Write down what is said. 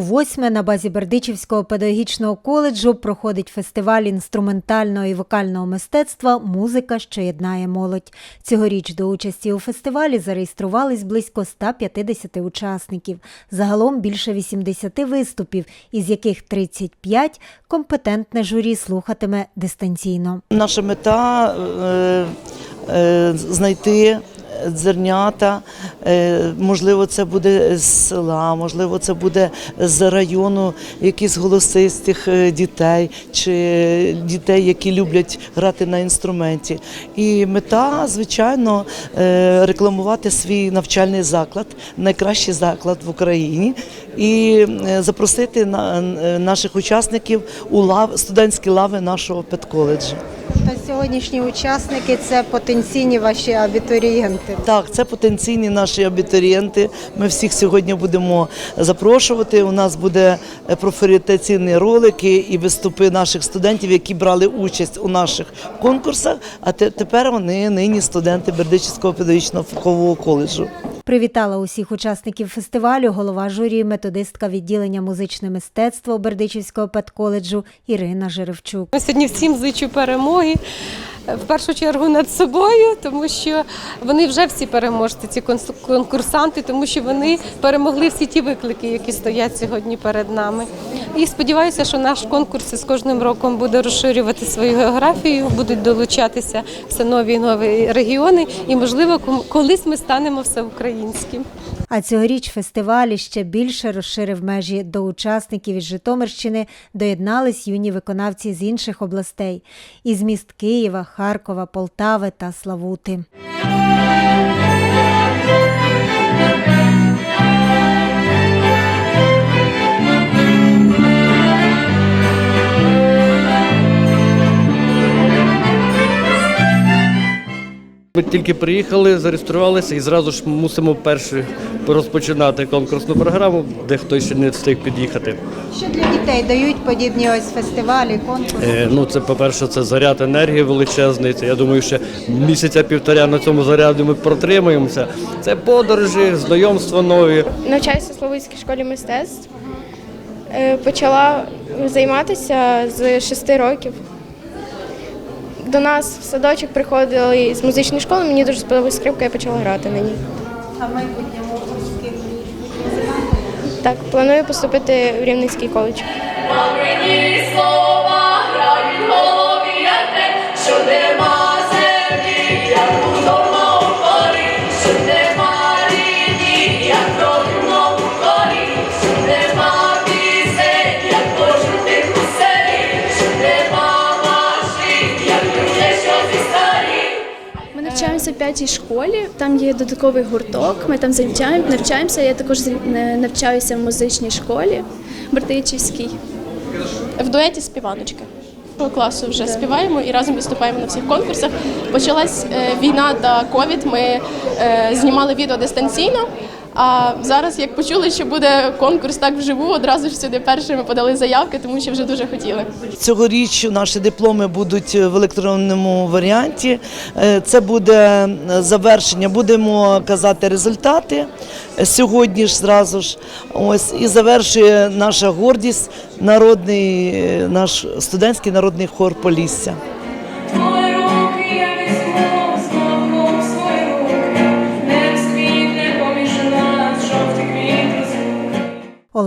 восьме на базі Бердичівського педагогічного коледжу проходить фестиваль інструментального і вокального мистецтва Музика, що єднає молодь. Цьогоріч до участі у фестивалі зареєструвались близько 150 учасників. Загалом більше 80 виступів, із яких 35 компетентне журі слухатиме дистанційно. Наша мета е, е, знайти зернята. Е, можливо, це буде з села, можливо, це буде з району якісь голосистих е, дітей чи дітей, які люблять грати на інструменті. І мета, звичайно, е, рекламувати свій навчальний заклад, найкращий заклад в Україні, і е, запросити е, наших учасників у лав студентські лави нашого педколеджу. Та сьогоднішні учасники це потенційні ваші абітурієнти. Так, це потенційні наші абітурієнти. Ми всіх сьогодні будемо запрошувати. У нас буде е, профорієнтаційні ролики і виступи наших студентів, які брали участь у наших конкурсах. А тепер вони нині студенти Бердичівського педагогічного фахового коледжу. Привітала усіх учасників фестивалю голова журі, методистка відділення музичне мистецтво Бердичівського педколеджу Ірина Жеревчук. Сьогодні всім зичу перемоги. В першу чергу над собою, тому що вони вже всі переможці, ці конкурсанти, тому що вони перемогли всі ті виклики, які стоять сьогодні перед нами. І сподіваюся, що наш конкурс з кожним роком буде розширювати свою географію, будуть долучатися все нові і нові регіони, і можливо, колись ми станемо всеукраїнським. А цьогоріч фестиваль ще більше розширив межі до учасників із Житомирщини. Доєднались юні виконавці з інших областей із міст Києва, Харкова, Полтави та Славути. Ми тільки приїхали, зареєструвалися і зразу ж мусимо перші розпочинати конкурсну програму, де хтось ще не встиг під'їхати. Що для дітей дають подібні ось фестивалі, конкурси? Е, Ну, це, по-перше, це заряд енергії величезний. Це, я думаю, ще місяця-півтора на цьому заряді ми протримаємося. Це подорожі, знайомства нові. Навчаюся в Славутській школі мистецтв. Е, Почала займатися з 6 років. До нас в садочок приходили з музичної школи, мені дуже сподобалась скрипка, я почала грати на ній. А в майбутньому? Так, планую поступити в Рівненський коледж. В п'ятій школі, там є додатковий гурток, ми там навчаємо, навчаємося. Я також навчаюся в музичній школі Бертичівській. в дуеті співаночки. Класу вже співаємо і разом виступаємо на всіх конкурсах. Почалась е, війна та ковід. Ми е, знімали відео дистанційно. А зараз, як почули, що буде конкурс так вживу, одразу ж сюди першими подали заявки, тому що вже дуже хотіли. Цьогоріч наші дипломи будуть в електронному варіанті. Е, Це буде завершення. Будемо казати результати сьогодні ж зразу ж. Ось і завершує наша гордість, народний е, наш студентський народний хор Полісся.